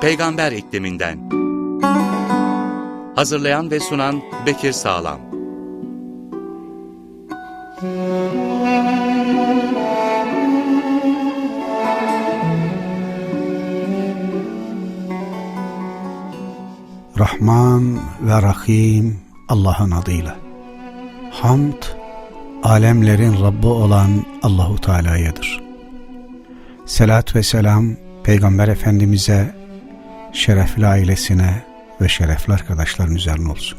Peygamber ikliminden. Hazırlayan ve sunan Bekir Sağlam. Rahman ve Rahim Allah'ın adıyla. Hamd, alemlerin Rabbi olan Allahu Teala'yadır. Selat ve selam Peygamber Efendimiz'e, şerefli ailesine ve şerefli arkadaşların üzerine olsun.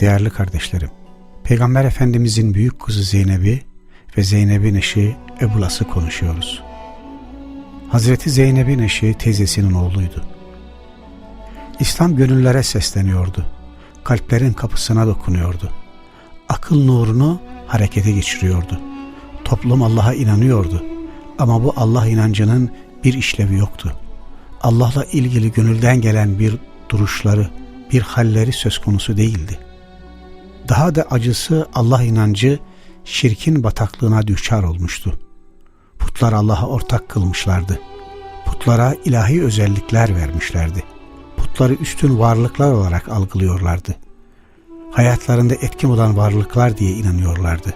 Değerli kardeşlerim, Peygamber Efendimiz'in büyük kızı Zeynep'i ve Zeynep'in eşi Ebulas'ı konuşuyoruz. Hazreti Zeynep'in eşi teyzesinin oğluydu. İslam gönüllere sesleniyordu. Kalplerin kapısına dokunuyordu. Akıl nurunu harekete geçiriyordu. Toplum Allah'a inanıyordu. Ama bu Allah inancının bir işlevi yoktu. Allah'la ilgili gönülden gelen bir duruşları, bir halleri söz konusu değildi. Daha da acısı Allah inancı şirkin bataklığına düşar olmuştu. Putlar Allah'a ortak kılmışlardı. Putlara ilahi özellikler vermişlerdi putları üstün varlıklar olarak algılıyorlardı. Hayatlarında etkin olan varlıklar diye inanıyorlardı.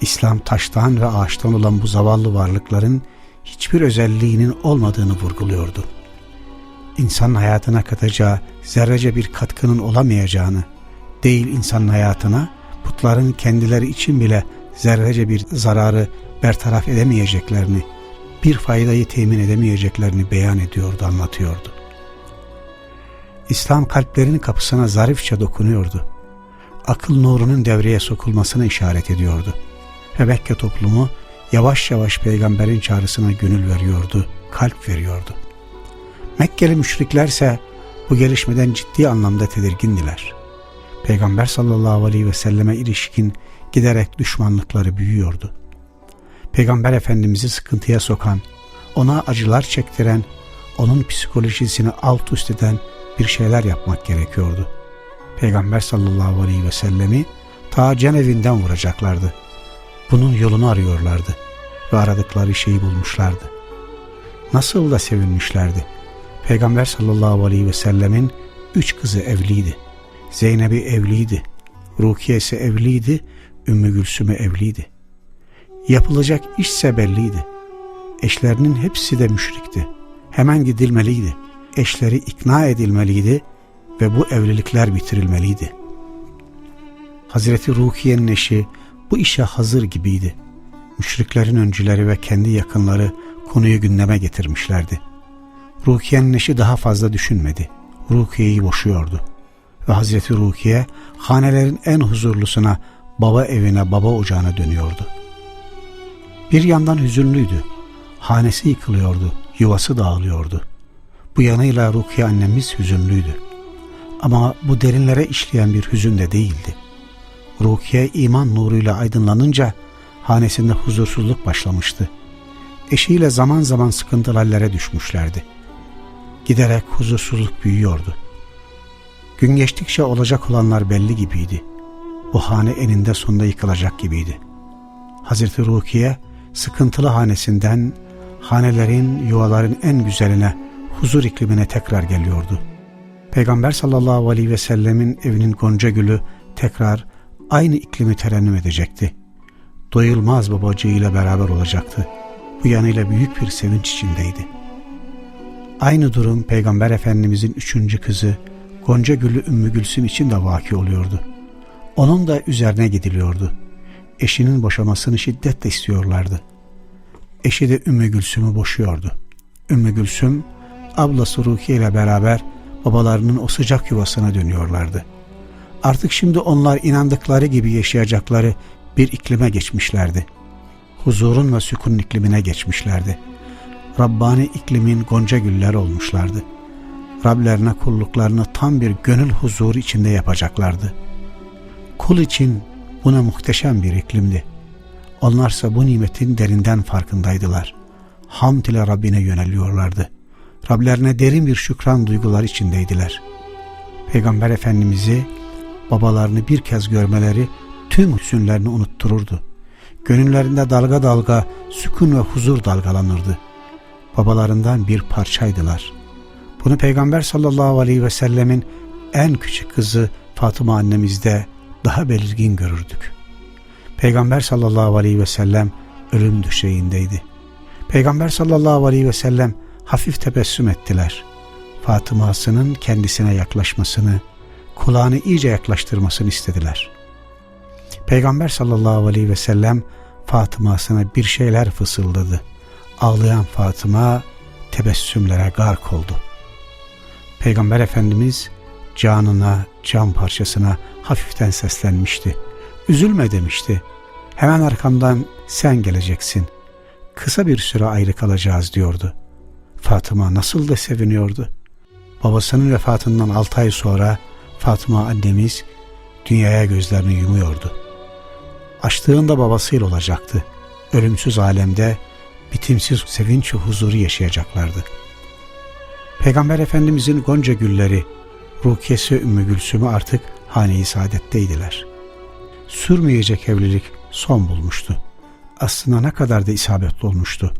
İslam taştan ve ağaçtan olan bu zavallı varlıkların hiçbir özelliğinin olmadığını vurguluyordu. İnsan hayatına katacağı zerrece bir katkının olamayacağını, değil insanın hayatına, putların kendileri için bile zerrece bir zararı bertaraf edemeyeceklerini, bir faydayı temin edemeyeceklerini beyan ediyordu, anlatıyordu. İslam kalplerin kapısına zarifçe dokunuyordu. Akıl nurunun devreye sokulmasına işaret ediyordu. Ve Mekke toplumu yavaş yavaş peygamberin çağrısına gönül veriyordu, kalp veriyordu. Mekkeli müşriklerse bu gelişmeden ciddi anlamda tedirgindiler. Peygamber sallallahu aleyhi ve selleme ilişkin giderek düşmanlıkları büyüyordu. Peygamber Efendimiz'i sıkıntıya sokan, ona acılar çektiren, onun psikolojisini alt üst eden bir şeyler yapmak gerekiyordu. Peygamber sallallahu aleyhi ve sellemi ta cenevinden vuracaklardı. Bunun yolunu arıyorlardı ve aradıkları şeyi bulmuşlardı. Nasıl da sevinmişlerdi. Peygamber sallallahu aleyhi ve sellemin üç kızı evliydi. Zeynep'i evliydi. Rukiye'si evliydi. Ümmü Gülsüm'ü evliydi. Yapılacak işse belliydi. Eşlerinin hepsi de müşrikti. Hemen gidilmeliydi eşleri ikna edilmeliydi ve bu evlilikler bitirilmeliydi. Hazreti Rukiye'nin eşi bu işe hazır gibiydi. Müşriklerin öncüleri ve kendi yakınları konuyu gündeme getirmişlerdi. Rukiye'nin eşi daha fazla düşünmedi. Rukiye'yi boşuyordu. Ve Hazreti Rukiye hanelerin en huzurlusuna, baba evine, baba ocağına dönüyordu. Bir yandan hüzünlüydü. Hanesi yıkılıyordu, yuvası dağılıyordu. Bu yanıyla Rukiye annemiz hüzünlüydü. Ama bu derinlere işleyen bir hüzün de değildi. Rukiye iman nuruyla aydınlanınca hanesinde huzursuzluk başlamıştı. Eşiyle zaman zaman sıkıntılı hallere düşmüşlerdi. Giderek huzursuzluk büyüyordu. Gün geçtikçe olacak olanlar belli gibiydi. Bu hane eninde sonunda yıkılacak gibiydi. Hazreti Rukiye sıkıntılı hanesinden hanelerin, yuvaların en güzeline huzur iklimine tekrar geliyordu. Peygamber sallallahu aleyhi ve sellemin evinin gonca gülü tekrar aynı iklimi terennüm edecekti. Doyulmaz babacığıyla beraber olacaktı. Bu yanıyla büyük bir sevinç içindeydi. Aynı durum Peygamber Efendimizin üçüncü kızı Gonca Gülü Ümmü Gülsüm için de vaki oluyordu. Onun da üzerine gidiliyordu. Eşinin boşamasını şiddetle istiyorlardı. Eşi de Ümmü Gülsüm'ü boşuyordu. Ümmü Gülsüm ablası Rukiye ile beraber babalarının o sıcak yuvasına dönüyorlardı. Artık şimdi onlar inandıkları gibi yaşayacakları bir iklime geçmişlerdi. Huzurun ve sükunun iklimine geçmişlerdi. Rabbani iklimin gonca güller olmuşlardı. Rablerine kulluklarını tam bir gönül huzuru içinde yapacaklardı. Kul için buna muhteşem bir iklimdi. Onlarsa bu nimetin derinden farkındaydılar. Hamd ile Rabbine yöneliyorlardı. Rablerine derin bir şükran duygular içindeydiler. Peygamber Efendimiz'i babalarını bir kez görmeleri tüm hüzünlerini unuttururdu. Gönüllerinde dalga dalga sükun ve huzur dalgalanırdı. babalarından bir parçaydılar. Bunu Peygamber sallallahu aleyhi ve sellemin en küçük kızı Fatıma annemizde daha belirgin görürdük. Peygamber sallallahu aleyhi ve sellem ölüm düşeğindeydi. Peygamber sallallahu aleyhi ve sellem hafif tebessüm ettiler. Fatıma'sının kendisine yaklaşmasını, kulağını iyice yaklaştırmasını istediler. Peygamber sallallahu aleyhi ve sellem Fatıma'sına bir şeyler fısıldadı. Ağlayan Fatıma tebessümlere gark oldu. Peygamber Efendimiz canına, can parçasına hafiften seslenmişti. Üzülme demişti. Hemen arkamdan sen geleceksin. Kısa bir süre ayrı kalacağız diyordu. Fatıma nasıl da seviniyordu. Babasının vefatından 6 ay sonra Fatıma annemiz dünyaya gözlerini yumuyordu. Açtığında babasıyla olacaktı. Ölümsüz alemde bitimsiz sevinç ve huzuru yaşayacaklardı. Peygamber Efendimizin gonca gülleri, Rukiye'si Ümmü Gülsüm'ü artık hane-i saadetteydiler. Sürmeyecek evlilik son bulmuştu. Aslında ne kadar da isabetli olmuştu.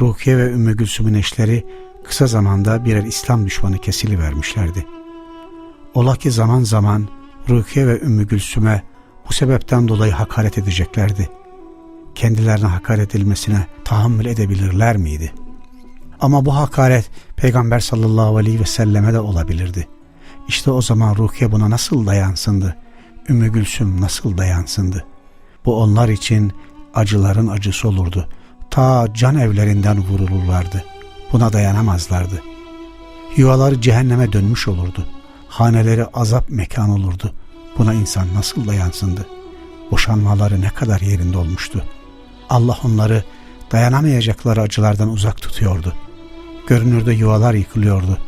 Rukiye ve Ümmü Gülsüm'ün eşleri kısa zamanda birer İslam düşmanı kesilivermişlerdi. Ola ki zaman zaman Rukiye ve Ümmü Gülsüm'e bu sebepten dolayı hakaret edeceklerdi. Kendilerine hakaret edilmesine tahammül edebilirler miydi? Ama bu hakaret Peygamber sallallahu aleyhi ve selleme de olabilirdi. İşte o zaman Rukiye buna nasıl dayansındı? Ümmü Gülsüm nasıl dayansındı? Bu onlar için acıların acısı olurdu. Ta can evlerinden vurulurlardı. Buna dayanamazlardı. Yuvaları cehenneme dönmüş olurdu. Haneleri azap mekan olurdu. Buna insan nasıl dayansındı? Boşanmaları ne kadar yerinde olmuştu. Allah onları dayanamayacakları acılardan uzak tutuyordu. Görünürde yuvalar yıkılıyordu.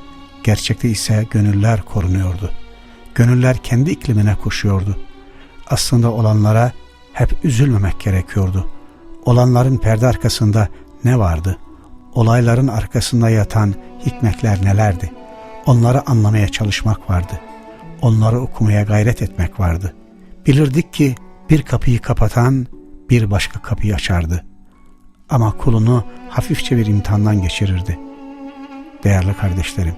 Gerçekte ise gönüller korunuyordu. Gönüller kendi iklimine koşuyordu. Aslında olanlara hep üzülmemek gerekiyordu. Olanların perde arkasında ne vardı? Olayların arkasında yatan hikmetler nelerdi? Onları anlamaya çalışmak vardı. Onları okumaya gayret etmek vardı. Bilirdik ki bir kapıyı kapatan bir başka kapıyı açardı. Ama kulunu hafifçe bir imtihandan geçirirdi. Değerli kardeşlerim,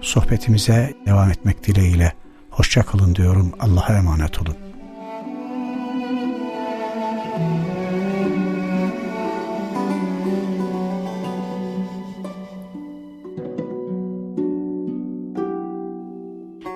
sohbetimize devam etmek dileğiyle hoşça kalın diyorum. Allah'a emanet olun.